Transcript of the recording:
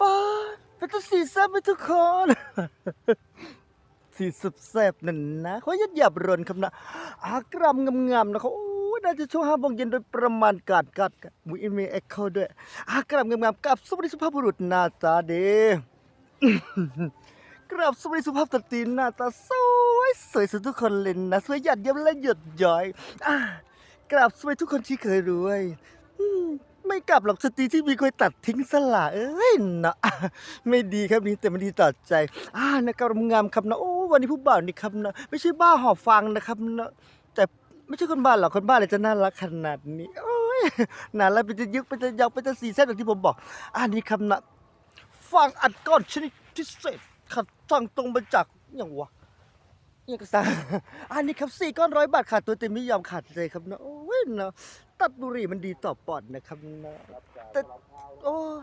ป้าเป็นตัวสีแซ่บไปทุกคน สีสุดแซ่บนั่นนะเขายัดหยับรนครับนะอากรำงามๆนะเขาโอ้น่าจะช่วงห้าโมงเย็นโดยประมาณกาดกัดมุยมีเอ็กเขาด้วย อากรำงามๆกับสวัสดีสุภาพบุรุษหน้าตาดีกราบสวัสดีสุภาพสตรีหน้าตาสวยสวยสุดทุกคนเลยนะสวยหยาดเยิ้มและหยดย้อยอกราบสวัสดีทุกคนที่เคยรวย ไม่กลับหรอกสตรีที่มีคนตัดทิ้งสละเอ้ยนะอะไม่ดีครับนี่แต่มันดีต่อใจ อ่านะครับงามครับนะโอ้วันนี้ผู้บ่าวนี่ครับนะไม่ใช่บ้าหอบฟังนะครับนะแต่ไม่ใช่คนบ้าหรอกคนบ้าเลยจะน่ารักขนาดนี้โอ้ยน่ารักเป็นจะยึกเป็นจะยาวเป็นจะสีเส้นอย่างที่ผมบอกอันนี้ครับนะฟังอัดก้อนชนิดพิเศษขัดทางตรงมาจากอย่างวะเนี่ยก็สั่งอันนี้ครับสี่ก้อนร้อยบาทขาดตัวเต็มไม่ยอมขาดเลยครับนะโอ้ ยนะตัดบุหรี่มันดีต่อปอดนะครับนะแต่โอ้ย